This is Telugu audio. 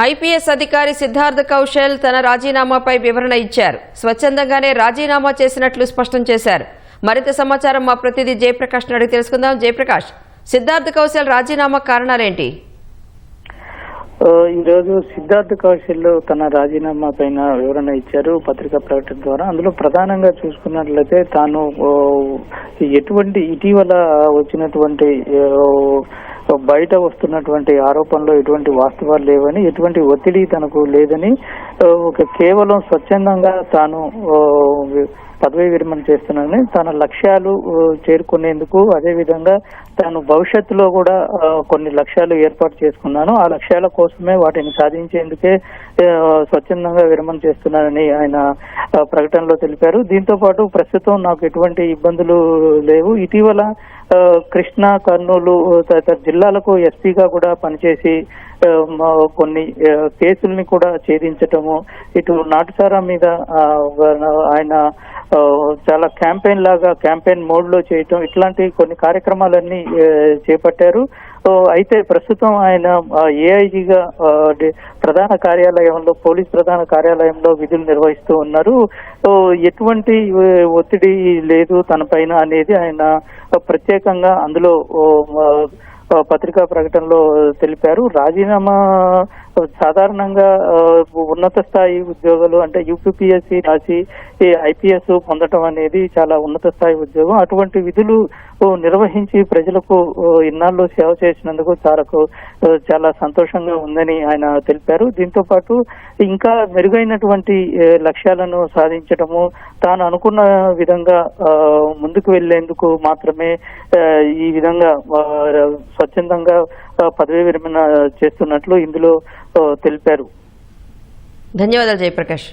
ఐపీఎస్ అధికారి సిద్ధార్థ కౌశల్ తన రాజీనామాపై వివరణ ఇచ్చారు. స్వచ్ఛందంగానే రాజీనామా చేసినట్లు స్పష్టం చేశారు. మరింత సమాచారం మా ప్రతినిధి జయప్రకాష్ అడిగి తెలుసుకుందాం. జయప్రకాష్ సిద్ధార్థ కౌశల్ రాజీనామా కారణాలేంటి? ఈరోజు సిద్ధార్థ్ కౌశల్ తన రాజీనామా పైన వివరణ ఇచ్చారు పత్రికా ప్రకటన ద్వారా. అందులో ప్రధానంగా చూసుకున్నట్లయితే తాను ఎటువంటి ఇటీవల వచ్చినటువంటి బయట వస్తున్నటువంటి ఆరోపణలో ఎటువంటి వాస్తవాలు లేవని ఎటువంటి ఒత్తిడి తనకు లేదని ఒక కేవలం స్వచ్ఛందంగా తాను పదవీ విరమణ చేస్తున్నానని తన లక్ష్యాలు చేరుకునేందుకు అదేవిధంగా తాను భవిష్యత్తులో కూడా కొన్ని లక్ష్యాలు ఏర్పాటు చేసుకున్నాను. ఆ లక్ష్యాల కోసమే వాటిని సాధించేందుకే స్వచ్ఛందంగా విరమణ చేస్తున్నానని ఆయన ప్రకటనలో తెలిపారు. దీంతో పాటు ప్రస్తుతం నాకు ఎటువంటి ఇబ్బందులు లేవు. ఇటీవల కృష్ణా కర్నూలు తదితర జిల్లాలకు ఎస్పీగా కూడా పనిచేసి కొన్ని కేసుల్ని కూడా ఛేదించటము ఇటు నాటుసారా మీద ఆయన చాలా క్యాంపెయిన్ లాగా క్యాంపెయిన్ మోడ్లో చేయటం ఇట్లాంటి కొన్ని కార్యక్రమాలన్నీ చేపట్టారు. అయితే ప్రస్తుతం ఆయన ఏఐజీగా ప్రధాన కార్యాలయంలో పోలీస్ ప్రధాన కార్యాలయంలో విధులు నిర్వహిస్తూ ఉన్నారు. ఎటువంటి ఒత్తిడి లేదు తన పైన అనేది ఆయన ప్రత్యేకంగా అందులో పత్రికా ప్రకటనలో తెలిపారు. రాజీనామా సాధారణంగా ఉన్నత స్థాయి ఉద్యోగాలు అంటే యూపీపీఎస్సీ రాసి ఐపీఎస్ పొందడం అనేది చాలా ఉన్నత స్థాయి ఉద్యోగం. అటువంటి విధులు నిర్వహించి ప్రజలకు ఇన్నాళ్ళు సేవ చేసినందుకు చాలకు చాలా సంతోషంగా ఉందని ఆయన తెలిపారు. దీంతో పాటు ఇంకా మెరుగైనటువంటి లక్ష్యాలను సాధించడము తాను అనుకున్న విధంగా ముందుకు వెళ్ళేందుకు మాత్రమే ఈ విధంగా స్వచ్ఛందంగా పదవీ విరమణ చేస్తున్నట్లు ఇందులో తెలిపారు. ధన్యవాదాలు జయప్రకాష్.